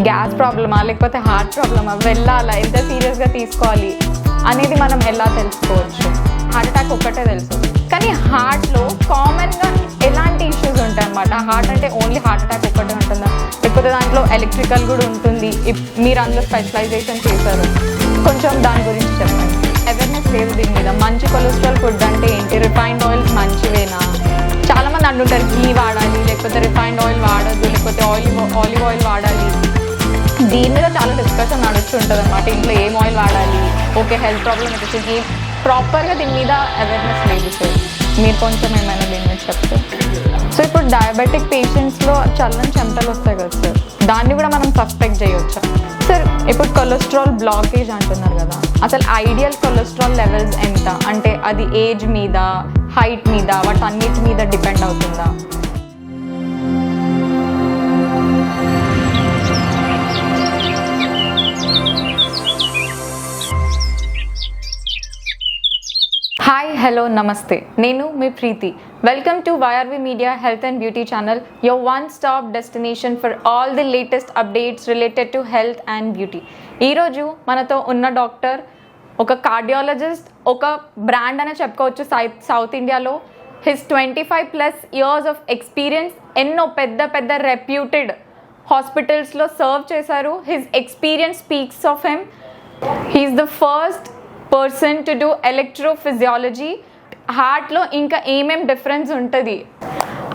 Gas ప్రాబ్లమా లేకపోతే heart ప్రాబ్లమా వెళ్ళాలా ఎంత సీరియస్గా తీసుకోవాలి అనేది మనం ఎలా తెలుసుకోవచ్చు? హార్ట్ అటాక్ ఒక్కటే తెలుసు. కానీ హార్ట్లో కామన్గా ఎలాంటి ఇష్యూస్ ఉంటాయి అన్నమాట హార్ట్ అంటే ఓన్లీ హార్ట్ అటాక్ ఒక్కటే ఉంటుందా? లేకపోతే దాంట్లో ఎలక్ట్రికల్ కూడా ఉంటుంది. ఇప్- మీరు అందులో స్పెషలైజేషన్ చేశారు. కొంచెం దాని గురించి చెప్పండి. అవేర్నెస్ లేదు దీని మీద. మంచి కొలెస్ట్రాల్ ఫుడ్ అంటే ఏంటి? రిఫైన్డ్ ఆయిల్స్ మంచివేనా? చాలామంది అంటుంటారు ఘీ వాడాలి లేకపోతే రిఫైన్డ్ ఆయిల్ వాడద్దు లేకపోతే ఆయిల్ ఆలివ్ ఆయిల్ వాడాలి. దీని మీద చాలా డిస్కషన్ నడుస్తుంటుంది అనమాట ఇంట్లో ఏం ఆయిల్ వాడాలి? ఓకే హెల్త్ ప్రాబ్లమ్ వచ్చేసి ప్రాపర్గా దీని మీద అవేర్నెస్ లేదు సార్ మీరు కొంచెం ఏమైనా దీని మీద చెప్తే. సో ఇప్పుడు డయాబెటిక్ పేషెంట్స్లో చల్లని చెమటలు వస్తాయి కదా సార్ దాన్ని కూడా మనం సస్పెక్ట్ చేయవచ్చు సార్ ఇప్పుడు కొలెస్ట్రాల్ బ్లాకేజ్ అంటున్నారు కదా. అసలు ఐడియల్ కొలెస్ట్రాల్ లెవెల్స్ ఎంత? అంటే అది ఏజ్ మీద హైట్ మీద వాటన్నిటి మీద డిపెండ్ అవుతుందా? హాయ్ హలో నమస్తే నేను మీ Preethi welcome to YRV media health and beauty channel your one stop destination for all the latest updates related to health and beauty ఈరోజు మనతో ఉన్న డాక్టర్ ఒక కార్డియాలజిస్ట్ ఒక బ్రాండ్ అనే చెప్పుకోవచ్చు సౌత్ సౌత్ ఇండియాలో his twenty five plus years of experience ఎన్నో పెద్ద పెద్ద రెప్యూటెడ్ హాస్పిటల్స్లో సర్వ్ చేశారు. His experience speaks of him he's the first person to do electrophysiology హార్ట్లో ఇంకా ఏమేం డిఫరెన్స్ ఉంటుంది?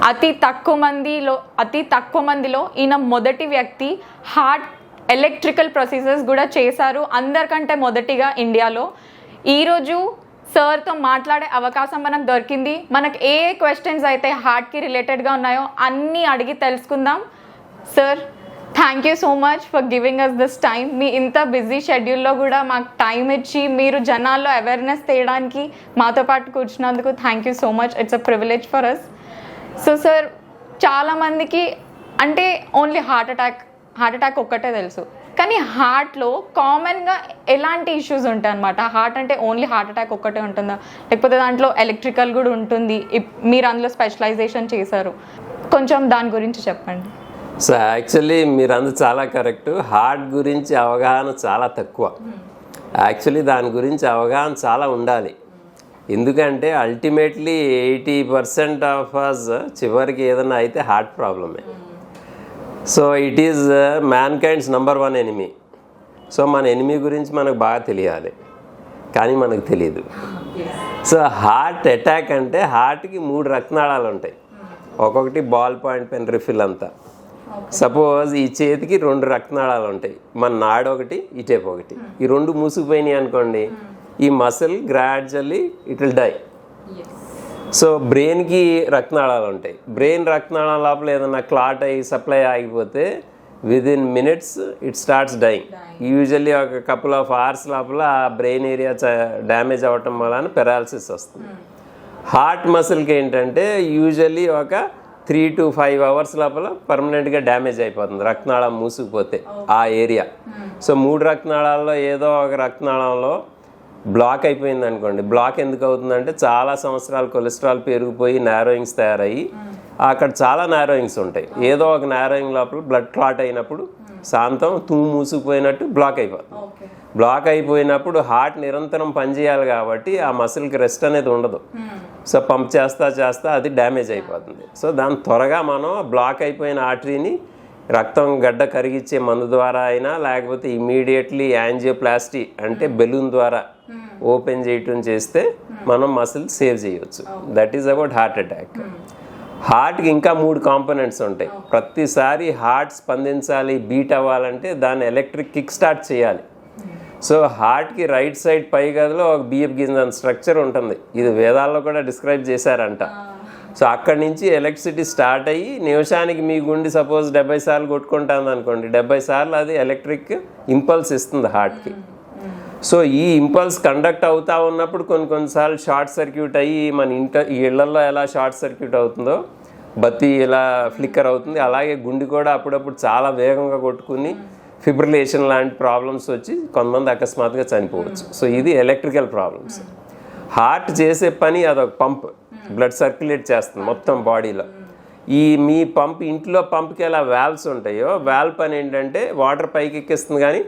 అతి తక్కువ మందిలో అతి తక్కువ మందిలో ఈయన మొదటి వ్యక్తి హార్ట్ ఎలక్ట్రికల్ ప్రొసీజర్స్ కూడా చేశారు. అందరికంటే మొదటిగా ఇండియాలో. ఈరోజు సార్తో మాట్లాడే అవకాశం మనకు దొరికింది. మనకు ఏ ఏ క్వశ్చన్స్ అయితే హార్ట్కి రిలేటెడ్గా ఉన్నాయో అన్నీ అడిగి తెలుసుకుందాం. Sir thank you so much for giving us this time మీ ఇంత బిజీ షెడ్యూల్లో కూడా మాకు టైం ఇచ్చి మీరు జనాల్లో అవేర్నెస్ తేయడానికి మాతో పాటు కూర్చున్నందుకు thank you so much it's a privilege for us so sir చాలామందికి అంటే only heart attack heart attack ఒక్కటే తెలుసు. కానీ హార్ట్లో కామన్గా ఎలాంటి ఇష్యూస్ ఉంటాయి అనమాట హార్ట్ అంటే ఓన్లీ హార్ట్ అటాక్ ఒక్కటే ఉంటుందా? లేకపోతే దాంట్లో ఎలక్ట్రికల్ కూడా ఉంటుంది. ఇప్- మీరు అందులో స్పెషలైజేషన్ చేశారు. కొంచెం దాని గురించి చెప్పండి. సో యాక్చువల్లీ మీరు అందు చాలా కరెక్ట్ హార్ట్ గురించి అవగాహన చాలా తక్కువ. యాక్చువల్లీ దాని గురించి అవగాహన చాలా ఉండాలి. ఎందుకంటే ultimately eighty percent of us చివరికి ఏదైనా అయితే హార్ట్ ప్రాబ్లమే so it is mankind's number one enemy so మన ఎనిమీ గురించి మనకు బాగా తెలియాలి. కానీ మనకు తెలియదు సో హార్ట్ అటాక్ అంటే హార్ట్కి మూడు రక్తనాళాలు ఉంటాయి. ఒక్కొక్కటి బాల్ పాయింట్ పెన్ రిఫిల్ అంతా. సపోజ్ ఈ చేతికి రెండు రక్తనాళాలు ఉంటాయి. మన నాడు ఒకటి ఇటేపు ఒకటి. ఈ రెండు మూసుకుపోయినాయి అనుకోండి ఈ muscle gradually it will die so బ్రెయిన్కి రక్తనాళాలు ఉంటాయి. బ్రెయిన్ రక్తనాళాల లోపల ఏదైనా క్లాట్ అయ్యి సప్లై ఆగిపోతే within minutes it starts dying usually ఒక కపుల్ ఆఫ్ అవర్స్ లోపల ఆ బ్రెయిన్ ఏరియా డ్యామేజ్ అవ్వటం వలన పెరాలసిస్ వస్తుంది. హార్ట్ మసిల్కి ఏంటంటే యూజువల్లీ ఒక త్రీ టు ఫైవ్ అవర్స్ లోపల పర్మనెంట్గా డ్యామేజ్ అయిపోతుంది. రక్తనాళం మూసుకుపోతే ఆ ఏరియా. సో మూడు రక్తనాళాల్లో ఏదో ఒక రక్తనాళంలో బ్లాక్ అయిపోయింది అనుకోండి. బ్లాక్ ఎందుకు అవుతుందంటే చాలా సంవత్సరాలు కొలెస్ట్రాల్ పెరిగిపోయి నారోయింగ్స్ తయారయ్యి అక్కడ చాలా నారోయింగ్స్ ఉంటాయి. ఏదో ఒక నారోయింగ్ లోపల బ్లడ్ క్లాట్ అయినప్పుడు శాంతం తూ మూసుకుపోయినట్టు బ్లాక్ అయిపోతుంది. బ్లాక్ అయిపోయినప్పుడు హార్ట్ నిరంతరం పనిచేయాలి కాబట్టి ఆ మసిల్కి రెస్ట్ అనేది ఉండదు. సో పంప్ చేస్తా చేస్తా అది డ్యామేజ్ అయిపోతుంది. సో దాని త్వరగా మనం బ్లాక్ అయిపోయిన ఆర్టరీని రక్తం గడ్డ కరిగిచ్చే మందు ద్వారా అయినా లేకపోతే ఇమీడియట్లీ యాంజియోప్లాస్టీ అంటే బెలూన్ ద్వారా ఓపెన్ చేయటం చేస్తే మనం మసిల్ సేవ్ చేయొచ్చు. That is about heart attack హార్ట్కి ఇంకా మూడు కాంపోనెంట్స్ ఉంటాయి. ప్రతిసారి హార్ట్ స్పందించాలి బీట్ అవ్వాలంటే దాన్ని ఎలక్ట్రిక్ కిక్ స్టార్ట్ చేయాలి. సో హార్ట్కి రైట్ సైడ్ పై గదిలో ఒక బియ్యపు గింజ స్ట్రక్చర్ ఉంటుంది. ఇది వేదాల్లో కూడా డిస్క్రైబ్ చేశారంట. సో అక్కడి నుంచి ఎలక్ట్రిసిటీ స్టార్ట్ అయ్యి నిమిషానికి మీ గుండి సపోజ్ డెబ్బై సార్లు కొట్టుకుంటుంది అనుకోండి డెబ్బై సార్లు అది ఎలక్ట్రిక్ ఇంపల్స్ ఇస్తుంది హార్ట్కి. సో ఈ ఇంపల్స్ కండక్ట్ అవుతా ఉన్నప్పుడు కొన్ని కొన్నిసార్లు షార్ట్ సర్క్యూట్ అయ్యి మన ఇంట ఇళ్ళలో ఎలా షార్ట్ సర్క్యూట్ అవుతుందో బత్తి ఇలా ఫ్లిక్కర్ అవుతుంది. అలాగే గుండె కూడా అప్పుడప్పుడు చాలా వేగంగా కొట్టుకుని ఫిబ్రిలేషన్ లాంటి ప్రాబ్లమ్స్ వచ్చి కొంతమంది అకస్మాత్తుగా చనిపోవచ్చు. సో ఇది ఎలక్ట్రికల్ ప్రాబ్లమ్స్. హార్ట్ చేసే పని అదొక పంప్. బ్లడ్ సర్క్యులేట్ చేస్తుంది మొత్తం బాడీలో. ఈ మీ పంప్ ఇంట్లో పంప్కి ఎలా వాల్వ్స్ ఉంటాయో వాల్వ్ పని ఏంటంటే వాటర్ పైకి ఎక్కిస్తుంది కానీ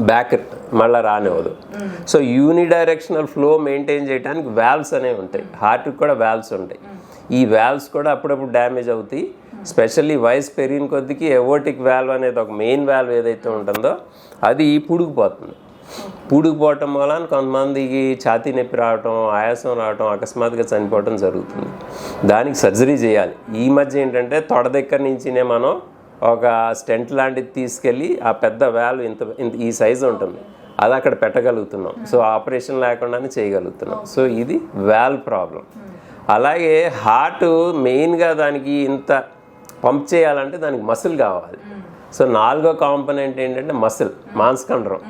బ్యాక్ మళ్ళీ రానివ్వదు. So unidirectional flow maintain చేయడానికి వాల్వ్స్ అనేవి ఉంటాయి. హార్ట్కి కూడా వాల్వ్స్ ఉంటాయి. ఈ వాల్వ్స్ కూడా అప్పుడప్పుడు డ్యామేజ్ అవుతాయి. స్పెషల్లీ వయసు పెరిగిన కొద్దికి ఎవోటిక్ వాల్వ్ అనేది ఒక మెయిన్ వాల్వ్ ఏదైతే ఉంటుందో అది పుడిగిపోతుంది. పూడుకుపోవటం వలన కొంతమందికి ఛాతీ నొప్పి రావటం ఆయాసం రావటం అకస్మాత్తుగా చనిపోవటం జరుగుతుంది. దానికి సర్జరీ చేయాలి. ఈ మధ్య ఏంటంటే తొడ దగ్గర నుంచినే మనం ఒక స్టెంట్ లాంటిది తీసుకెళ్ళి ఆ పెద్ద వాల్వ్ ఇంత ఇంత ఈ సైజు ఉంటుంది. అది అక్కడ పెట్టగలుగుతున్నాం. సో ఆపరేషన్ లేకుండానే చేయగలుగుతున్నాం. సో ఇది వాల్వ్ ప్రాబ్లం. అలాగే హార్ట్ మెయిన్గా దానికి ఇంత పంప్ చేయాలంటే దానికి మసిల్ కావాలి. సో నాలుగో కాంపనెంట్ ఏంటంటే మసిల్ మాంసకండరం.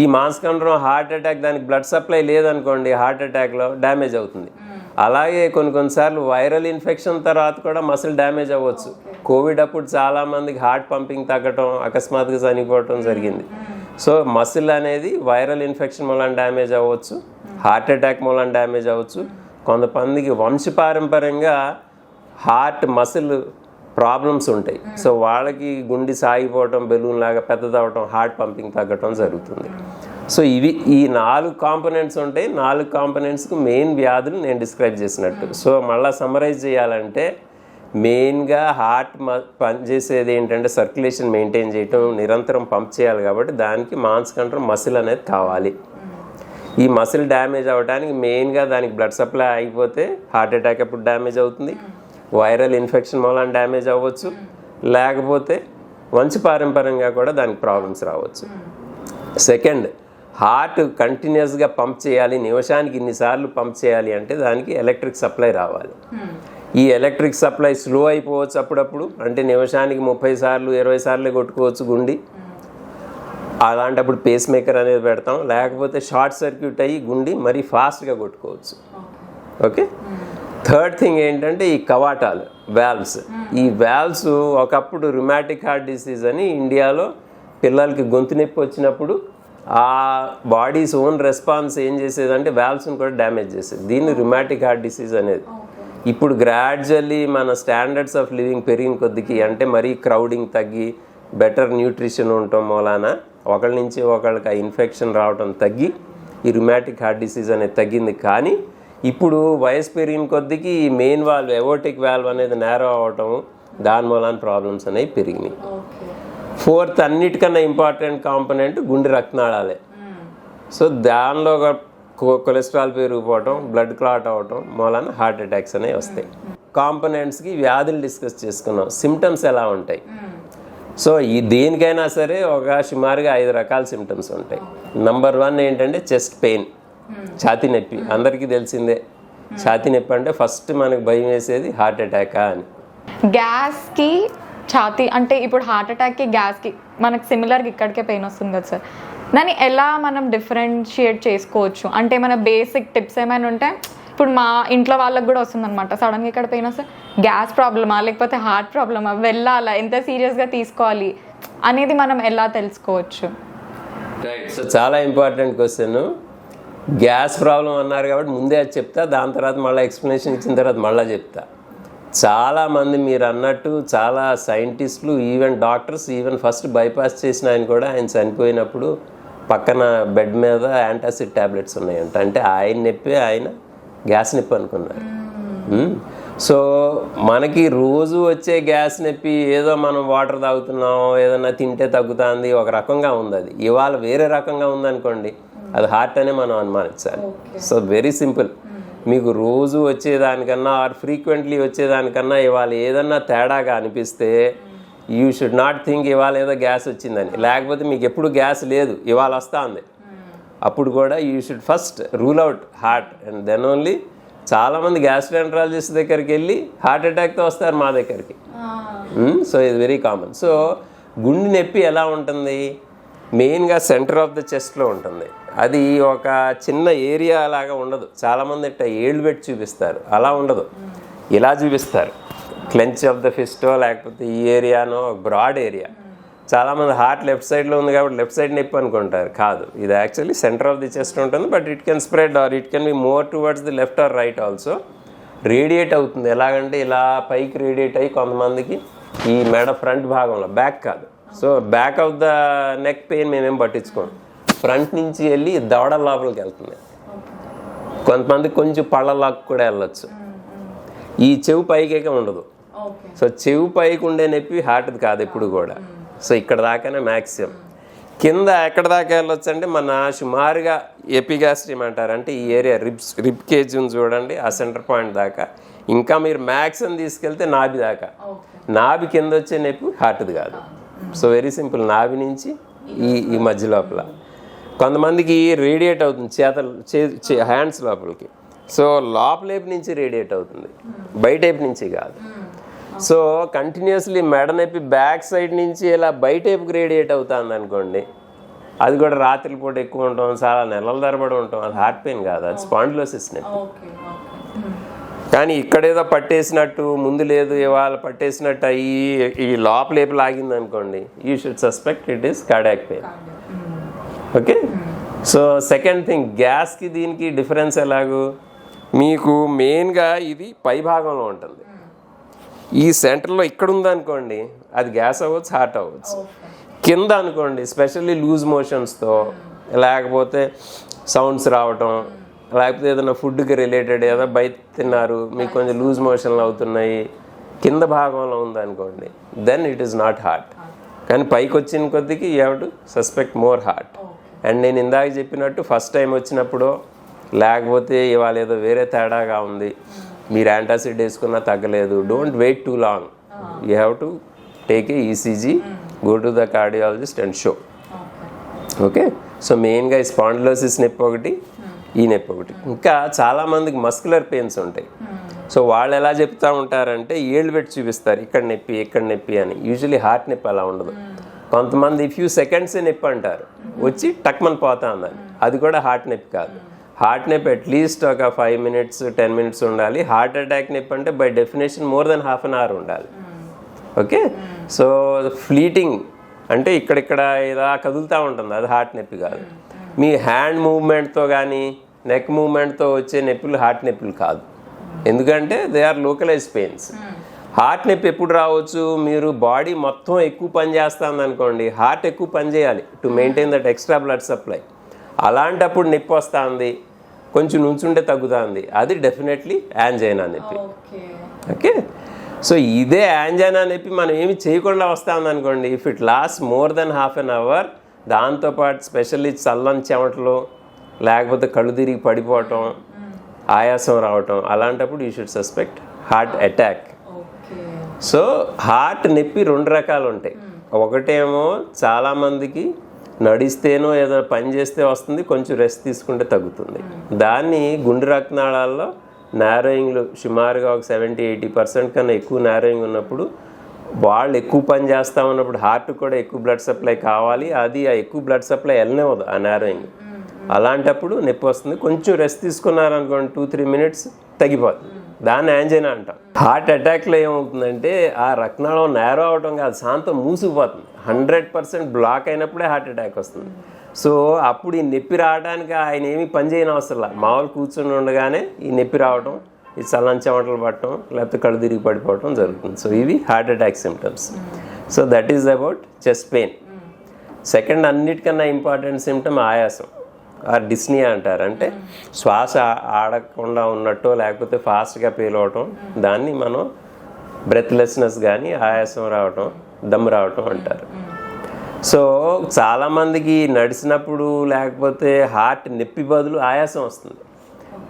ఈ మాంసకండరం హార్ట్ అటాక్ దానికి బ్లడ్ సప్లై లేదనుకోండి హార్ట్ అటాక్లో డ్యామేజ్ అవుతుంది. అలాగే కొన్ని కొన్నిసార్లు వైరల్ ఇన్ఫెక్షన్ తర్వాత కూడా మసిల్ డ్యామేజ్ అవ్వచ్చు. కోవిడ్ అప్పుడు చాలామందికి హార్ట్ పంపింగ్ తగ్గటం అకస్మాత్తుగా చనిపోవటం జరిగింది. సో మసిల్ అనేది వైరల్ ఇన్ఫెక్షన్ మూలం డ్యామేజ్ అవ్వచ్చు హార్ట్ అటాక్ మూలం డ్యామేజ్ అవ్వచ్చు. కొంతమందికి వంశపారంపర్యంగా హార్ట్ మసిల్ ప్రాబ్లమ్స్ ఉంటాయి. సో వాళ్ళకి గుండె సాగిపోవటం బెలూన్ లాగా పెద్దదవటం హార్ట్ పంపింగ్ తగ్గటం జరుగుతుంది. సో ఇవి ఈ నాలుగు కాంపనెంట్స్ ఉంటాయి నాలుగు కాంపనెంట్స్కి మెయిన్ వ్యాధులు నేను డిస్క్రైబ్ చేసినట్టు. సో మళ్ళీ సమ్మరైజ్ చేయాలంటే మెయిన్గా హార్ట్ పనిచేసేది ఏంటంటే సర్క్యులేషన్ మెయింటైన్ చేయటం నిరంతరం పంప్ చేయాలి కాబట్టి దానికి మాంసకంట్రం మసిల్ అనేది కావాలి. ఈ మసిల్ డ్యామేజ్ అవ్వడానికి మెయిన్గా దానికి బ్లడ్ సప్లై అయిపోతే హార్ట్ అటాక్ అప్పుడు డ్యామేజ్ అవుతుంది. వైరల్ ఇన్ఫెక్షన్ మూలన డ్యామేజ్ అవ్వచ్చు. లేకపోతే వంశపారంపర్యంగా కూడా దానికి ప్రాబ్లమ్స్ రావచ్చు. సెకండ్ హార్ట్ కంటిన్యూస్గా పంప్ చేయాలి. నిమిషానికి ఇన్నిసార్లు పంప్ చేయాలి అంటే దానికి ఎలక్ట్రిక్ సప్లై రావాలి. ఈ ఎలక్ట్రిక్ సప్లై స్లో అయిపోవచ్చు అప్పుడప్పుడు. అంటే నిమిషానికి ముప్పై సార్లు ఇరవై సార్లు కొట్టుకోవచ్చు గుండి. అలాంటప్పుడు పేస్ మేకర్ అనేది పెడతాం. లేకపోతే షార్ట్ సర్క్యూట్ అయ్యి గుండి మరీ ఫాస్ట్గా కొట్టుకోవచ్చు. ఓకే. థర్డ్ థింగ్ ఏంటంటే ఈ కవాటాలు వాల్వ్స్. ఈ వాల్వ్స్ ఒకప్పుడు రుమాటిక్ హార్ట్ డిసీజ్ అని ఇండియాలో పిల్లలకి గొంతు నొప్పి వచ్చినప్పుడు ఆ బాడీస్ ఓన్ రెస్పాన్స్ ఏం చేసేదంటే వాల్వ్స్ని కూడా డ్యామేజ్ చేసేది. దీన్ని రుమాటిక్ హార్ట్ డిసీజ్ అనేది. ఇప్పుడు గ్రాడ్యువల్లీ మన స్టాండర్డ్స్ ఆఫ్ లివింగ్ పెరిగిన కొద్దికి అంటే మరీ క్రౌడింగ్ తగ్గి బెటర్ న్యూట్రిషన్ ఉండటం మూలాన ఒకళ్ళ నుంచి ఒకళ్ళకి ఆ ఇన్ఫెక్షన్ రావడం తగ్గి ఈ రుమాటిక్ హార్ట్ డిసీజ్ అనేది తగ్గింది. కానీ ఇప్పుడు వయసు పెరిగిన కొద్దికి ఈ మెయిన్ వాల్వ్ ఎవోటిక్ వాల్వ్ అనేది నేరో అవటం దాని మూలాన ప్రాబ్లమ్స్ అనేవి పెరిగినాయి. ఫోర్త్ అన్నిటికన్నా ఇంపార్టెంట్ కాంపనెంట్ గుండె రక్తనాళాలే. సో దానిలో ఒక కొ- కొలెస్ట్రాల్ పెరిగిపోవటం బ్లడ్ క్లాట్ అవ్వటం మూలాన హార్ట్ అటాక్స్ అనేవి వస్తాయి. కాంపనెంట్స్కి వ్యాధులు డిస్కస్ చేసుకున్నాం. సిమ్టమ్స్ ఎలా ఉంటాయి? సో ఈ దేనికైనా సరే ఒక సుమారుగా ఐదు రకాల సిమ్టమ్స్ ఉంటాయి. నంబర్ వన్ ఏంటంటే చెస్ట్ పెయిన్ ఛాతీ నొప్పి. అందరికీ తెలిసిందే. ఛాతీ నొప్పి అంటే ఫస్ట్ మనకు భయం వేసేది హార్ట్ అటాకా అని. గ్యాస్కి ఛాతీ అంటే ఇప్పుడు హార్ట్ అటాక్కి గ్యాస్కి మనకు సిమిలర్గా ఇక్కడికే పెయిన్ వస్తుంది కదా సార్. దాన్ని ఎలా మనం డిఫరెన్షియేట్ చేసుకోవచ్చు? అంటే మన బేసిక్ టిప్స్ ఏమైనా ఉంటే ఇప్పుడు మా ఇంట్లో వాళ్ళకి కూడా వస్తుంది అనమాట సడన్గా ఇక్కడ పెయిన్ వస్తే గ్యాస్ ప్రాబ్లమా? లేకపోతే హార్ట్ ప్రాబ్లమా? వెళ్ళాలా? ఎంత సీరియస్గా తీసుకోవాలి? అనేది మనం ఎలా తెలుసుకోవచ్చు? సో చాలా ఇంపార్టెంట్ క్వశ్చన్. గ్యాస్ ప్రాబ్లం అన్నారు కాబట్టి ముందే అది చెప్తా దాని తర్వాత మళ్ళీ ఎక్స్ప్లెనేషన్ ఇచ్చిన తర్వాత మళ్ళీ చెప్తా. చాలామంది మీరు అన్నట్టు చాలా సైంటిస్టులు even doctors even first bypass చేసిన ఆయన కూడా ఆయన చనిపోయినప్పుడు పక్కన బెడ్ మీద యాంటాసిడ్ ట్యాబ్లెట్స్ ఉన్నాయంట. అంటే ఆయన నొప్పి ఆయన గ్యాస్ నొప్పి అనుకున్నారు. సో మనకి రోజు వచ్చే గ్యాస్ నొప్పి ఏదో మనం వాటర్ తాగుతున్నాం ఏదన్నా తింటే తగ్గుతుంది ఒక రకంగా ఉంది అది. ఇవాళ వేరే రకంగా ఉందనుకోండి అది హార్ట్ అనే మనం అనుమానించాలి. సో వెరీ సింపుల్ మీకు రోజు వచ్చేదానికన్నా ఆర్ ఫ్రీక్వెంట్లీ వచ్చేదానికన్నా ఇవాళ ఏదన్నా తేడాగా అనిపిస్తే యూ షుడ్ నాట్ థింక్ ఇవాళ ఏదో గ్యాస్ వచ్చిందని. లేకపోతే మీకు ఎప్పుడు గ్యాస్ లేదు ఇవాళ వస్తా ఉంది అప్పుడు కూడా you should first rule out heart and then only చాలామంది గ్యాస్ట్రాంట్రాలజిస్ట్ దగ్గరికి వెళ్ళి హార్ట్ అటాక్తో వస్తారు మా దగ్గరికి. సో ఇది వెరీ కామన్ సో గుండె నొప్పి ఎలా ఉంటుంది? మెయిన్గా సెంటర్ ఆఫ్ ద చెస్ట్లో ఉంటుంది. అది ఒక చిన్న ఏరియా లాగా ఉండదు. చాలామంది ఇట్ట ఏళ్ళు పెట్టి చూపిస్తారు. అలా ఉండదు. ఇలా చూపిస్తారు. క్లెంచ్ ఆఫ్ ద ఫిస్టో లేకపోతే ఈ ఏరియానో బ్రాడ్ ఏరియా. చాలామంది హార్ట్ లెఫ్ట్ సైడ్లో ఉంది కాబట్టి లెఫ్ట్ సైడ్ నొప్పి అనుకుంటారు. కాదు. ఇది actually centre of the chest ఉంటుంది but it can spread or it can be more towards the left or right also. Radiate అవుతుంది. ఎలాగంటే ఇలా పైకి రేడియేట్ అయ్యి కొంతమందికి ఈ మెడ ఫ్రంట్ భాగంలో బ్యాక్ కాదు. So back of the neck pain మేమేం పట్టించుకోం. ఫ్రంట్ నుంచి వెళ్ళి దవడ లోపలికి వెళ్తుంది. కొంతమంది కొంచెం పళ్ళలాగా కూడా వెళ్ళొచ్చు. ఈ చెవు పైకేకే ఉండదు. సో చెవు పైకి ఉండే నొప్పి హార్ట్ది కాదు ఎప్పుడు కూడా. సో ఇక్కడ దాకానే మ్యాక్సిమం కింద ఎక్కడ దాకా వెళ్ళొచ్చు అంటే మన సుమారుగా ఎపిగాస్ట్రీమ్ అంటారు. అంటే ఈ ఏరియా రిబ్స్ రిబ్ కేజ్ ఉంది చూడండి ఆ సెంటర్ పాయింట్ దాకా. ఇంకా మీరు మ్యాక్సిమం తీసుకెళ్తే నాభి దాకా. నాభి కింద వచ్చే నొప్పి హార్ట్ది కాదు. So very simple. నాభి నుంచి ఈ ఈ మధ్య లోపల. కొంతమందికి రేడియేట్ అవుతుంది చేతలు చే హ్యాండ్స్ లోపలికి. సో లోపలేపు నుంచి రేడియేట్ అవుతుంది. బయటేపు నుంచి కాదు. సో కంటిన్యూస్లీ మెడ నొప్పి బ్యాక్ సైడ్ నుంచి ఇలా బయటేపుకి రేడియేట్ అవుతుంది అనుకోండి అది కూడా రాత్రిపూట ఎక్కువ ఉంటాం చాలా నెలల తరబడి ఉంటాం. అది హార్ట్ పెయిన్ కాదు అది స్పాండ్లోసిస్ నొప్పి. కానీ ఇక్కడేదో పట్టేసినట్టు ముందు లేదు ఇవాళ పట్టేసినట్టు అయ్యి ఈ లోపలేపు లాగింది అనుకోండి you should suspect it is cardiac pain okay? So second thing గ్యాస్కి దీనికి డిఫరెన్స్ ఎలాగూ? మీకు మెయిన్గా ఇది పై భాగంలో ఉంటుంది. ఈ సెంటర్లో ఇక్కడ ఉందనుకోండి అది గ్యాస్ అవ్వచ్చు హార్ట్ అవ్వచ్చు. కింద అనుకోండి స్పెషల్లీ లూజ్ మోషన్స్తో లేకపోతే సౌండ్స్ రావటం లేకపోతే ఏదైనా ఫుడ్కి రిలేటెడ్ ఏదో బయట తిన్నారు మీకు కొంచెం లూజ్ మోషన్లు అవుతున్నాయి కింద భాగంలో ఉందనుకోండి then it is not heart కానీ పైకి వచ్చిన కొద్దికి you have to suspect more heart and నేను ఇందాక చెప్పినట్టు ఫస్ట్ టైం వచ్చినప్పుడు లేకపోతే ఇవాళ ఏదో వేరే తేడాగా ఉంది. మీరు యాంటాసిడ్ వేసుకున్నా తగ్గలేదు. Don't wait too long you have to take a ECG go to the cardiologist and show okay. So మెయిన్గా ఈ స్పాండిలోసిస్ నొప్పి ఒకటి ఈ నొప్పి ఒకటి. ఇంకా చాలామందికి మస్కులర్ పెయిన్స్ ఉంటాయి. సో వాళ్ళు ఎలా చెప్తా ఉంటారంటే ఏళ్ళు పెట్టి చూపిస్తారు ఇక్కడ నొప్పి ఇక్కడ నొప్పి అని. యూజువలీ హార్ట్ నొప్పి అలా ఉండదు. కొంతమంది ఫ్యూ సెకండ్స్ నొప్పి అంటారు. వచ్చి టక్మన్ పోతా ఉందని అది కూడా హార్ట్ నొప్పి కాదు. హార్ట్ నొప్పి అట్లీస్ట్ ఒక ఫైవ్ మినిట్స్ టెన్ మినిట్స్ ఉండాలి. హార్ట్ అటాక్ నొప్పి అంటే by definition more than half an hour ఉండాలి. ఓకే సో ఫ్లీటింగ్ అంటే ఇక్కడిక్కడ ఇలా కదులుతూ ఉంటుంది. అది హార్ట్ నొప్పి కాదు. మీ హ్యాండ్ మూవ్మెంట్తో కానీ నెక్ మూవ్మెంట్తో వచ్చే నొప్పులు హార్ట్ నొప్పులు కాదు. ఎందుకంటే they are localize pains heart నొప్పి ఎప్పుడు రావచ్చు? మీరు బాడీ మొత్తం ఎక్కువ పని చేస్తుంది అనుకోండి హార్ట్ ఎక్కువ పని చేయాలి to maintain that extra blood supply. అలాంటప్పుడు నొప్పి వస్తుంది కొంచెం నుంచుంటే తగ్గుతుంది. అది డెఫినెట్లీ యాంజైనా నొప్పి. ఓకే. ఓకే? సో ఇదే యాంజైనా నొప్పి మనం ఏమి చేయకుండా వస్తాం అనుకోండి if it last more than half an hour దాంతోపాటు స్పెషల్లీ చల్లని చెమటలు లేకపోతే కళ్ళు తిరిగి పడిపోవటం ఆయాసం రావటం అలాంటప్పుడు you should suspect heart attack so heart నొప్పి రెండు రకాలు ఉంటాయి ఒకటేమో చాలామందికి నడిస్తేనో ఏదో పని చేస్తే వస్తుంది కొంచెం రెస్ట్ తీసుకుంటే తగ్గుతుంది. దాన్ని గుండె రక్తనాళాల్లో నారోయింగ్లు సుమారుగా ఒక సెవెంటీ ఎయిటీ పర్సెంట్ కన్నా ఎక్కువ నారోయింగ్ ఉన్నప్పుడు వాళ్ళు ఎక్కువ పని చేస్తా ఉన్నప్పుడు హార్ట్ కూడా ఎక్కువ బ్లడ్ సప్లై కావాలి. అది ఆ ఎక్కువ బ్లడ్ సప్లై వెళ్ళనివ్వదు ఆ నారోయింగ్ అలాంటప్పుడు నొప్పి వస్తుంది. కొంచెం రెస్ట్ తీసుకున్నారనుకోండి టూ త్రీ మినిట్స్ తగ్గిపోతుంది. దాన్ని యాంజైనా అంటాం. హార్ట్ అటాక్లో ఏమవుతుందంటే ఆ రక్తనాళం నేరో అవడం కాదు శాంతం మూసిపోతుంది హండ్రెడ్ పర్సెంట్ బ్లాక్ అయినప్పుడే హార్ట్ అటాక్ వస్తుంది. సో అప్పుడు ఈ నొప్పి రావడానికి ఆయన ఏమి పని చేయని అవసరం మామూలు కూర్చొని ఉండగానే ఈ నొప్పి రావడం ఈ చల్లని చెమటలు పట్టడం లేకపోతే కళ్ళు తిరిగి పడిపోవడం జరుగుతుంది. సో ఇవి heart attack symptoms so that is about chest pain second అన్నిటికన్నా ఇంపార్టెంట్ సిమ్టమ్ ఆయాసం. ఆర్ డిస్నియా అంటారు. అంటే శ్వాస ఆడకుండా ఉన్నట్టు లేకపోతే ఫాస్ట్గా ఫీల్ అవటం దాన్ని మనం బ్రెత్లెస్నెస్ కానీ ఆయాసం రావటం దమ్ రావటం అంటారు. సో చాలామందికి నడిచినప్పుడు లేకపోతే హార్ట్ నొప్పి బదులు ఆయాసం వస్తుంది.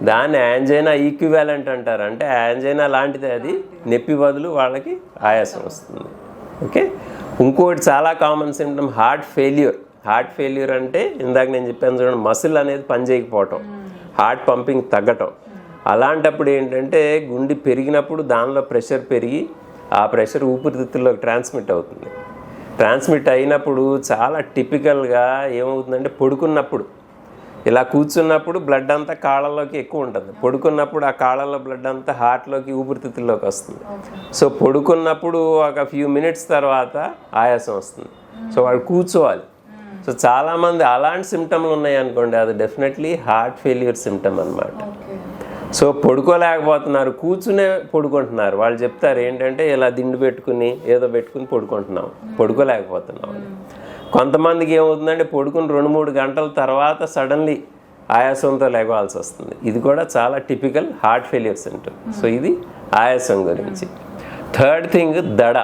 దాన్ని యాంజైనా ఈక్వివాలెంట్ అంటారు. అంటే యాంజైనా లాంటిది అది. నొప్పి బదులు వాళ్ళకి ఆయాసం వస్తుంది. ఓకే? ఇంకోటి చాలా common symptom heart failure. Heart failure అంటే ఇందాక నేను చెప్పాను చూడండి మసిల్ అనేది పనిచేయకపోవటం హార్ట్ పంపింగ్ తగ్గటం. అలాంటప్పుడు ఏంటంటే గుండె పెరిగినప్పుడు దానిలో ప్రెషర్ పెరిగి ఆ ప్రెషర్ ఊపిరితిత్తుల్లోకి ట్రాన్స్మిట్ అవుతుంది. ట్రాన్స్మిట్ అయినప్పుడు చాలా టిపికల్గా ఏమవుతుందంటే పడుకున్నప్పుడు ఇలా కూర్చున్నప్పుడు బ్లడ్ అంతా కాళ్ళలోకి ఎక్కువ ఉంటుంది. పడుకున్నప్పుడు ఆ కాళ్ళలో బ్లడ్ అంతా హార్ట్లోకి ఊపిరితిత్తుల్లోకి వస్తుంది. సో పడుకున్నప్పుడు ఒక ఫ్యూ మినిట్స్ తర్వాత ఆయాసం వస్తుంది. సో వాళ్ళు కూర్చోవాలి. సో చాలామంది అలాంటి సిమ్టమ్లు ఉన్నాయి అనుకోండి అది డెఫినెట్లీ హార్ట్ ఫెయిల్యూర్ సిమ్టమ్ అనమాట సో పడుకోలేకపోతున్నారు కూర్చునే పడుకుంటున్నారు. వాళ్ళు చెప్తారు ఏంటంటే ఇలా దిండు పెట్టుకుని ఏదో పెట్టుకుని పడుకుంటున్నాం పడుకోలేకపోతున్నాం. కొంతమందికి ఏమవుతుందంటే పడుకుని రెండు మూడు గంటల తర్వాత సడన్లీ ఆయాసంతో లేవాల్సి వస్తుంది. ఇది కూడా చాలా typical heart failure symptom so ఇది ఆయాసం గురించి. థర్డ్ థింగ్ దడ.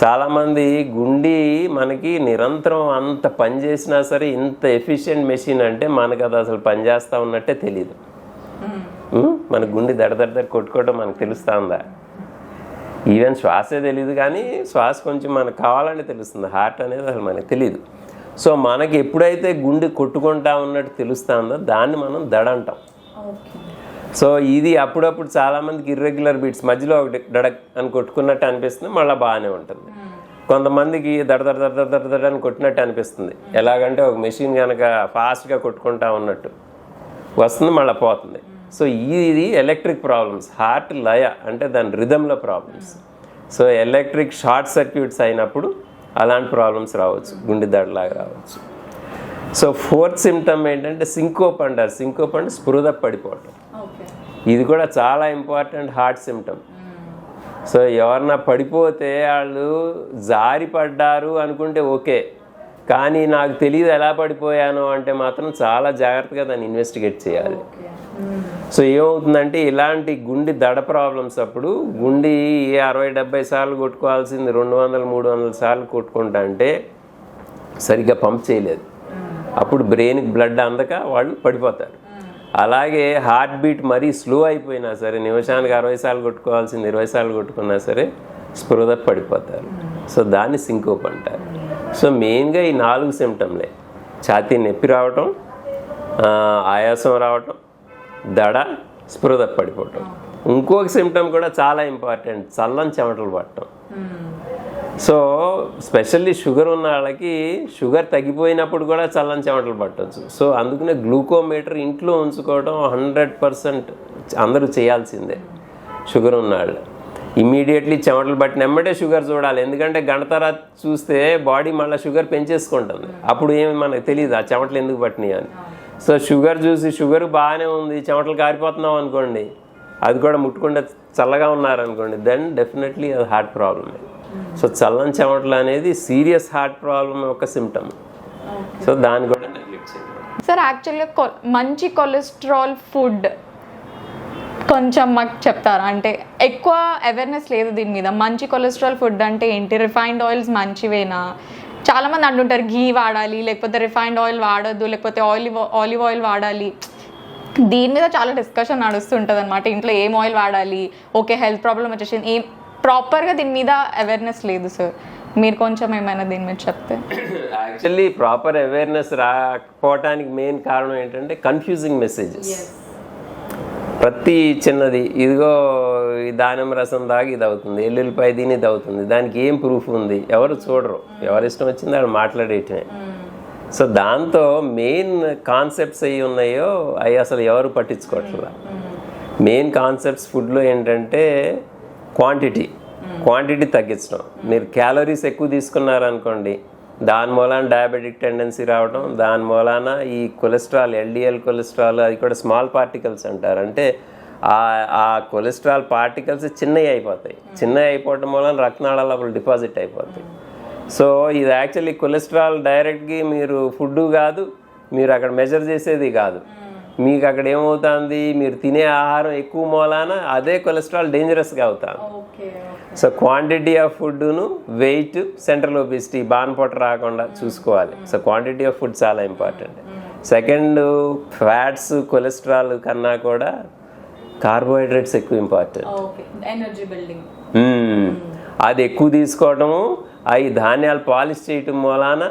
చాలామంది గుండి మనకి నిరంతరం అంత పని చేసినా సరే ఇంత ఎఫిషియెంట్ మెషిన్ అంటే మనకు అది అసలు పని చేస్తూ ఉన్నట్టే తెలియదు మన గుండె దడ దడ దడ కొట్టుకోవడం మనకు తెలుస్తూ ఉందా ఈవెన్ శ్వాసే తెలియదు కానీ శ్వాస కొంచెం మనకు కావాలని తెలుస్తుంది. హార్ట్ అనేది అసలు మనకు తెలియదు సో మనకి ఎప్పుడైతే గుండె కొట్టుకుంటా ఉన్నట్టు తెలుస్తుందో దాన్ని మనం దడ అంటాం. సో ఇది అప్పుడప్పుడు చాలామందికి ఇర్రెగ్యులర్ బీట్స్ మధ్యలో ఒకటి డడక్ అని కొట్టుకున్నట్టు అనిపిస్తుంది మళ్ళీ బాగానే ఉంటుంది. కొంతమందికి దడ దడ దడ దడ దడ అని కొట్టినట్టు అనిపిస్తుంది. ఎలాగంటే ఒక మెషిన్ కనుక ఫాస్ట్గా కొట్టుకుంటా ఉన్నట్టు వస్తుంది మళ్ళీ పోతుంది. సో ఇది ఎలక్ట్రిక్ ప్రాబ్లమ్స్ హార్ట్ లయ అంటే దాని రిధంలో problems so electric short circuits అయినప్పుడు అలాంటి ప్రాబ్లమ్స్ రావచ్చు గుండె దడలాగా రావచ్చు. సో ఫోర్త్ సిమ్టమ్ ఏంటంటే సింకోప్ అంటారు సింకోప్ అంటే స్పృహ పడిపోవటం. ఇది కూడా చాలా ఇంపార్టెంట్ హార్ట్ సిమ్టమ్ సో ఎవరన్నా పడిపోతే వాళ్ళు జారి పడ్డారు అనుకుంటే ఓకే. కానీ నాకు తెలియదు ఎలా పడిపోయాను అంటే మాత్రం చాలా జాగ్రత్తగా దాన్ని ఇన్వెస్టిగేట్ చేయాలి. సో ఏమవుతుందంటే ఇలాంటి గుండె దడ ప్రాబ్లమ్స్ అప్పుడు గుండె ఏ అరవై డెబ్బై సార్లు కొట్టుకోవాల్సింది రెండు వందలు మూడు వందల సార్లు కొట్టుకుంటా అంటే సరిగ్గా పంప్ చేయలేదు. అప్పుడు బ్రెయిన్కి బ్లడ్ అందక వాళ్ళు పడిపోతారు. అలాగే హార్ట్ బీట్ మరీ స్లో అయిపోయినా సరే నిమిషానికి అరవై సార్లు కొట్టుకోవాల్సింది ఇరవై సార్లు కొట్టుకున్నా సరే స్పృహ పడిపోతారు. సో దాన్ని సింకోప్ అంటారు. సో మెయిన్గా ఈ నాలుగు సిమ్టమ్లే ఛాతీ నొప్పి రావటం ఆయాసం రావటం దడ స్పృహ పడిపోవటం. ఇంకొక సిమ్టమ్ కూడా చాలా ఇంపార్టెంట్ చల్లని చెమటలు పట్టడం. సో స్పెషల్లీ షుగర్ ఉన్న వాళ్ళకి షుగర్ తగ్గిపోయినప్పుడు కూడా చల్లని చెమటలు పట్టవచ్చు సో అందుకనే గ్లూకోమీటర్ ఇంట్లో ఉంచుకోవడం హండ్రెడ్ పర్సెంట్ అందరూ చేయాల్సిందే షుగర్ ఉన్నవాళ్ళు ఇమీడియట్లీ చెమటలు పట్టిన ఎమ్మటే షుగర్ చూడాలి. ఎందుకంటే గంట తర్వాత చూస్తే బాడీ మళ్ళీ షుగర్ పెంచేసుకుంటుంది. అప్పుడు ఏమి మనకు తెలియదు ఆ చెమటలు ఎందుకు పట్టినాయి అని. సో షుగర్ చూసి షుగర్ బాగానే ఉంది చెమటలు కారిపోతున్నాం అనుకోండి అది కూడా ముట్టుకుంటే చల్లగా ఉన్నారనుకోండి దెన్ డెఫినెట్లీ అది హార్ట్ ప్రాబ్లమే. సో చల్లని చెమటలు అనేది సీరియస్ హార్ట్ ప్రాబ్లం ఒక సిమ్టమ్ సో దాన్ని కూడా సార్ యాక్చువల్గా మంచి కొలెస్ట్రాల్ ఫుడ్ కొంచెం మాకు చెప్తారా? అంటే ఎక్కువ అవేర్నెస్ లేదు దీని మీద. మంచి కొలెస్ట్రాల్ ఫుడ్ అంటే ఏంటి? రిఫైన్డ్ ఆయిల్స్ మంచివేనా? చాలా మంది అంటుంటారు ఘీ వాడాలి లేకపోతే రిఫైన్డ్ ఆయిల్ వాడొద్దు లేకపోతే ఆలివ్ ఆలివ్ ఆయిల్ వాడాలి. దీని మీద చాలా డిస్కషన్ నడుస్తుంటుంది అనమాట ఇంట్లో ఏం ఆయిల్ వాడాలి? ఓకే హెల్త్ ప్రాబ్లం వచ్చేసింది. ఏం ప్రాపర్గా దీని మీద అవేర్నెస్ లేదు సార్ మీరు కొంచెం ఏమైనా దీని మీద చెప్తే. యాక్చువల్లీ ప్రాపర్ అవేర్నెస్ రాకపోవటానికి మెయిన్ కారణం ఏంటంటే కన్ఫ్యూజింగ్ మెసేజెస్ ప్రతి చిన్నది ఇదిగో ఈ దానిమ్మ రసం దాగి ఇది అవుతుంది ఎల్లుల్లిపాయ దీని ఇది అవుతుంది దానికి ఏం ప్రూఫ్ ఉంది? ఎవరు చూడరు. ఎవరి ఇష్టం వచ్చింది వాళ్ళు మాట్లాడేయటమే. సో దాంతో మెయిన్ కాన్సెప్ట్స్ అవి ఉన్నాయో అవి అసలు ఎవరు పట్టించుకోవట్లా. మెయిన్ కాన్సెప్ట్స్ ఫుడ్లో ఏంటంటే క్వాంటిటీ. క్వాంటిటీ తగ్గించడం. మీరు క్యాలరీస్ ఎక్కువ తీసుకున్నారనుకోండి దాని మూలాన డయాబెటిక్ టెండెన్సీ రావడం దాని మూలాన ఈ కొలెస్ట్రాల్ ఎల్డిఎల్ కొలెస్ట్రాల్ అది కూడా స్మాల్ పార్టికల్స్ అంటారు. అంటే ఆ కొలెస్ట్రాల్ పార్టికల్స్ చిన్నవి అయిపోతాయి. చిన్నవి అయిపోవడం మూలన రక్తనాళాలు డిపాజిట్ అయిపోతాయి. సో ఇది యాక్చువల్లీ కొలెస్ట్రాల్ డైరెక్ట్గా మీరు ఫుడ్ కాదు మీరు అక్కడ మెజర్ చేసేది కాదు. మీకు అక్కడ ఏమవుతుంది మీరు తినే ఆహారం ఎక్కువ మూలాన? అదే కొలెస్ట్రాల్ డేంజరస్గా అవుతుంది. సో క్వాంటిటీ ఆఫ్ ఫుడ్ను వెయిట్ సెంట్రల్ ఒబిసిటీ బాన్పొట్ట రాకుండా చూసుకోవాలి. సో క్వాంటిటీ ఆఫ్ ఫుడ్ చాలా ఇంపార్టెంట్. సెకండ్ ఫ్యాట్స్ కొలెస్ట్రాల్ కన్నా కూడా కార్బోహైడ్రేట్స్ ఎక్కువ ఇంపార్టెంట్. Energy building. అది ఎక్కువ తీసుకోవడము అవి ధాన్యాలు పాలిష్ చేయటం మూలాన?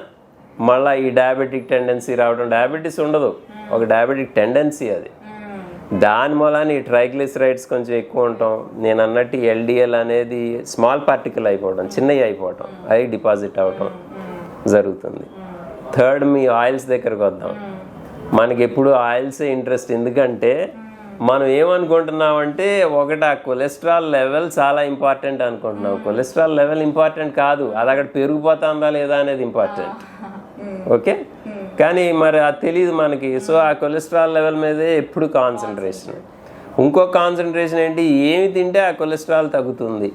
మళ్ళీ ఈ డయాబెటిక్ టెండెన్సీ రావడం డయాబెటీస్ ఉండదు. ఒక డయాబెటిక్ టెండెన్సీ అది. దాని మూలాన ఈ ట్రైగ్లిసరైడ్స్ కొంచెం ఎక్కువ ఉంటాం. నేను అన్నట్టు ఎల్డిఎల్ అనేది స్మాల్ పార్టికల్ అయిపోవడం చిన్నవి అయిపోవటం అవి డిపాజిట్ అవటం జరుగుతుంది. థర్డ్ మీ ఆయిల్స్ దగ్గరకు వద్దాం. మనకి ఎప్పుడు ఆయిల్సే ఇంట్రెస్ట్ ఎందుకంటే మనం ఏమనుకుంటున్నామంటే ఒకటి ఆ కొలెస్ట్రాల్ లెవెల్ చాలా ఇంపార్టెంట్ అనుకుంటున్నాం. కొలెస్ట్రాల్ లెవెల్ ఇంపార్టెంట్ కాదు. అది అక్కడ పెరిగిపోతుందా లేదా అనేది ఇంపార్టెంట్ ఓకే? కానీ మరి అది తెలియదు మనకి. సో ఆ కొలెస్ట్రాల్ లెవెల్ మీదే ఎప్పుడు కాన్సన్ట్రేషన్. ఇంకో కాన్సన్ట్రేషన్ ఏంటి? ఏమి తింటే ఆ కొలెస్ట్రాల్ తగ్గుతుంది.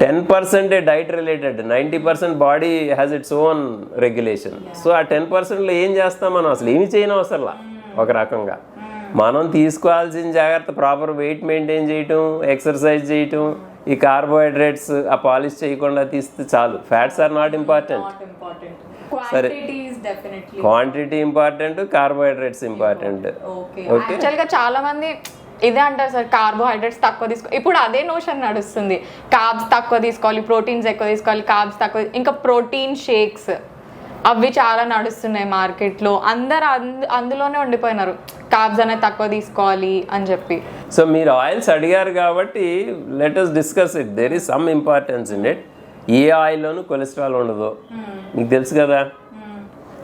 టెన్ పర్సెంటే diet related. Ninety percent body has its own regulation. So ఆ టెన్ పర్సెంట్లో ఏం చేస్తాం మనం? అసలు ఏమి చేయను అవసరంలా. ఒక రకంగా. మనం తీసుకోవాల్సిన జాగ్రత్త ప్రాపర్ వెయిట్ మెయింటైన్ చేయటం ఎక్సర్సైజ్ చేయటం ఈ కార్బోహైడ్రేట్స్ ఆ పాలిష్ చేయకుండా తీస్తే చాలు. Fats are not important. Important సరే. Quantity is important carbohydrates important okay గా చాలా మంది ఇదే అంటారు సార్ కార్బోహైడ్రేట్స్ తక్కువ తీసుకో. ఇప్పుడు అదే నోషన్ నడుస్తుంది. కార్బ్స్ తక్కువ తీసుకోవాలి ప్రోటీన్స్ ఎక్కువ తీసుకోవాలి కార్బ్స్ తక్కువ ఇంకా ప్రోటీన్ షేక్స్ అవి చాలా నడుస్తున్నాయి మార్కెట్లో. అందరు అందు అందులోనే ఉండిపోయినారు. కార్బ్స్ అనేది తక్కువ తీసుకోవాలి అని చెప్పి. సో మీరు ఆయిల్స్ అడిగారు కాబట్టి let us discuss it there is some importance in it ఏ ఆయిల్లోనూ కొలెస్ట్రాల్ ఉండదు. మీకు తెలుసు కదా?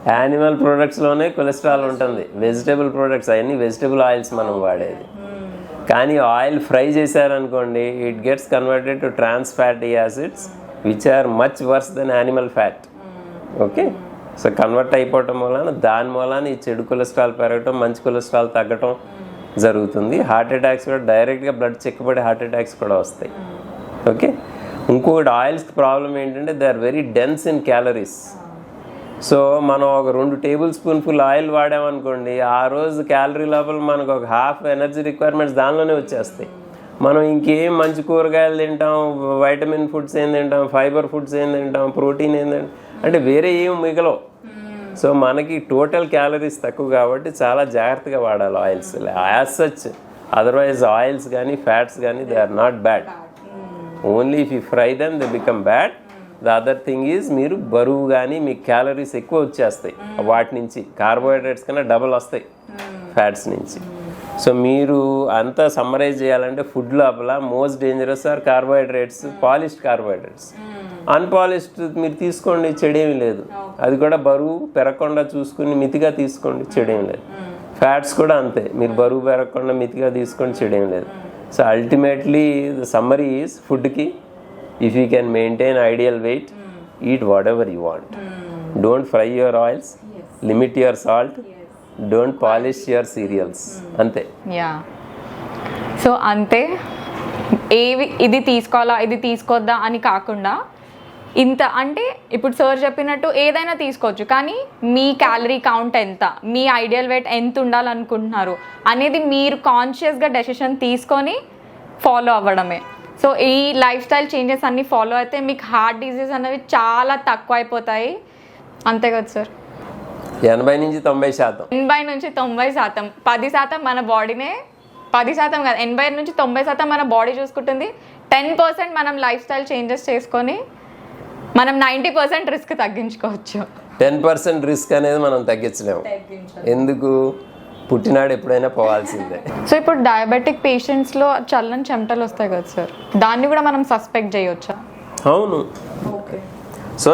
యానిమల్ ప్రొడక్ట్స్లోనే కొలెస్ట్రాల్ ఉంటుంది. వెజిటేబుల్ ప్రొడక్ట్స్ అవన్నీ వెజిటేబుల్ ఆయిల్స్ మనం వాడేది. కానీ ఆయిల్ ఫ్రై చేశారనుకోండి it gets converted to trans fatty acids which are much worse than animal fat okay so convert అయిపోవటం వలన దాని మూలాన ఈ చెడు కొలెస్ట్రాల్ పెరగటం మంచి కొలెస్ట్రాల్ తగ్గటం జరుగుతుంది. హార్ట్ అటాక్స్ కూడా డైరెక్ట్గా బ్లడ్ చెక్కబడి హార్ట్ అటాక్స్ కూడా వస్తాయి. ఓకే ఇంకొకటి ఆయిల్స్ ప్రాబ్లం ఏంటంటే they are very dense in calories so మనం ఒక రెండు టేబుల్ స్పూన్ ఫుల్ ఆయిల్ వాడామనుకోండి ఆ రోజు క్యాలరీ లోపల మనకు ఒక హాఫ్ ఎనర్జీ రిక్వైర్మెంట్స్ దానిలోనే వచ్చేస్తాయి. మనం ఇంకేం మంచి కూరగాయలు తింటాం వైటమిన్ ఫుడ్స్ ఏం తింటాం ఫైబర్ ఫుడ్స్ ఏం తింటాం ప్రోటీన్ ఏం తింటాం అంటే వేరే ఏం మిగలవు. సో మనకి టోటల్ క్యాలరీస్ తక్కువ కాబట్టి చాలా జాగ్రత్తగా వాడాలి oils as such otherwise oils కానీ ఫ్యాట్స్ కానీ they are not bad only if you fry them they become bad the other thing is మీరు బరువు కానీ మీ క్యాలరీస్ ఎక్కువ వచ్చేస్తాయి. వాటి నుంచి కార్బోహైడ్రేట్స్ కన్నా డబల్ వస్తాయి ఫ్యాట్స్ నుంచి. సో మీరు అంతా సమ్మరైజ్ చేయాలంటే ఫుడ్ లోపల most dangerous are carbohydrates polished carbohydrates unpolished మీరు తీసుకోండి చెడేమి లేదు. అది కూడా బరువు పెరగకుండా చూసుకుని మితిగా తీసుకోండి చెడేం లేదు. ఫ్యాట్స్ కూడా అంతే. మీరు బరువు పెరగకుండా మితిగా తీసుకొని చెడేం లేదు. So ultimately the summary is ఫుడ్కి if you can maintain ideal weight eat whatever you want don't fry your oils limit your salt don't polish your cereals అంతే యా సో అంతే ఏవి ఇది తీసుకోవాలా ఇది తీసుకోవద్దా అని కాకుండా ఇంత అంటే ఇప్పుడు సార్ చెప్పినట్టు ఏదైనా తీసుకోవచ్చు కానీ మీ క్యాలరీ కౌంట్ ఎంత మీ ఐడియల్ వెయిట్ ఎంత ఉండాలనుకుంటున్నారు అనేది మీరు కాన్షియస్గా డెసిషన్ తీసుకొని ఫాలో అవ్వడమే. సో ఈ లైఫ్ స్టైల్ చేంజెస్ అన్నీ ఫాలో అయితే మీకు హార్ట్ డిసీజ్ అనేవి చాలా తక్కువ అయిపోతాయి. అంతే కదా సార్? ఎనభై నుంచి తొంభై శాతం. ఎనభై నుంచి తొంభై శాతం. పది శాతం మన బాడీనే పది శాతం కాదు ఎనభై నుంచి తొంభై శాతం మన బాడీ చూసుకుంటుంది. టెన్ పర్సెంట్ మనం లైఫ్ స్టైల్ చేంజెస్ చేసుకొని మనం నైంటీ పర్సెంట్ రిస్క్ తగ్గించుకోవచ్చు. టెన్ పర్సెంట్ రిస్క్ అనేది మనం తగ్గించలేము. ఎందుకు? పుట్టినాడు ఎప్పుడైనా పోవాల్సిందే. సో ఇప్పుడు డయాబెటిక్ పేషెంట్స్లో చల్లని చెమటలు వస్తాయి కదా సార్ దాన్ని కూడా మనం సస్పెక్ట్ చేయొచ్చా? అవును. ఓకే. సో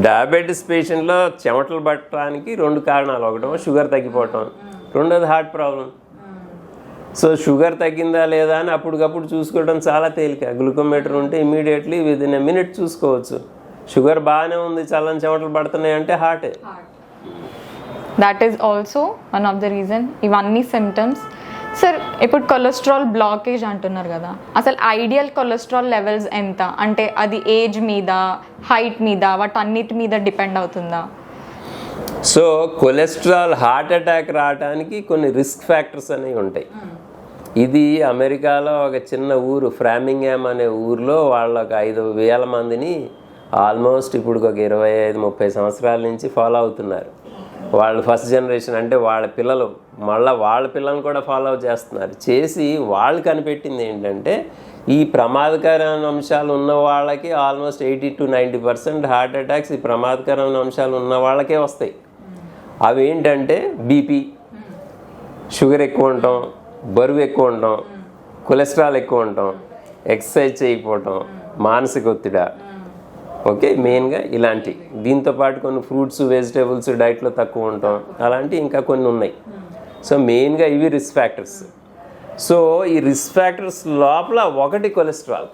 డయాబెటీస్ పేషెంట్లో చెమటలు పట్టడానికి రెండు కారణాలు. ఒకటేమో షుగర్ తగ్గిపోవటం. రెండోది హార్ట్ ప్రాబ్లం సో షుగర్ తగ్గిందా లేదా అని అప్పటికప్పుడు చూసుకోవడం చాలా తేలిక. గ్లూకోమీటర్ ఉంటే immediately within a minute చూసుకోవచ్చు. షుగర్ బాగానే ఉంది చల్లని చెమటలు పడుతున్నాయి అంటే హార్టే. That is also one of the reason ఇవన్నీ సిమ్టమ్స్ సార్ ఇప్పుడు కొలెస్ట్రాల్ బ్లాకేజ్ అంటున్నారు కదా. అసలు ఐడియల్ కొలెస్ట్రాల్ లెవెల్స్ ఎంత? అంటే అది ఏజ్ మీద హైట్ మీద వాటన్నిటి మీద డిపెండ్ అవుతుందా? సో కొలెస్ట్రాల్ హార్ట్ అటాక్ రావడానికి కొన్ని రిస్క్ ఫ్యాక్టర్స్ అనేవి ఉంటాయి. ఇది అమెరికాలో ఒక చిన్న ఊరు ఫ్రామింగ్హామ్ అనే ఊర్లో వాళ్ళ ఒక ఐదు వేల మందిని ఆల్మోస్ట్ ఇప్పుడు ఒక ఇరవై ఐదు ముప్పై సంవత్సరాల నుంచి ఫాలో అవుతున్నారు. వాళ్ళు ఫస్ట్ జనరేషన్ అంటే వాళ్ళ పిల్లలు మళ్ళీ వాళ్ళ పిల్లల్ని కూడా ఫాలో చేస్తున్నారు. చేసి వాళ్ళు కనిపెట్టింది ఏంటంటే ఈ ప్రమాదకరమైన అంశాలు ఉన్న వాళ్ళకి almost eighty to ninety percent heart attacks ఈ ప్రమాదకరమైన అంశాలు ఉన్న వాళ్ళకే వస్తాయి. అవి ఏంటంటే బీపీ షుగర్ ఎక్కువ ఉండటం బరువు ఎక్కువ ఉండటం కొలెస్ట్రాల్ ఎక్కువ ఉండటం ఎక్సర్సైజ్ చేయకపోవటం మానసిక ఒత్తిడి ఓకే మెయిన్గా ఇలాంటి. దీంతో పాటు కొన్ని ఫ్రూట్స్ వెజిటేబుల్స్ డైట్లో తక్కువ ఉండటం అలాంటి ఇంకా కొన్ని ఉన్నాయి. సో మెయిన్గా ఇవి రిస్క్ ఫ్యాక్టర్స్. సో ఈ రిస్క్ ఫ్యాక్టర్స్ లోపల ఒకటి కొలెస్ట్రాల్.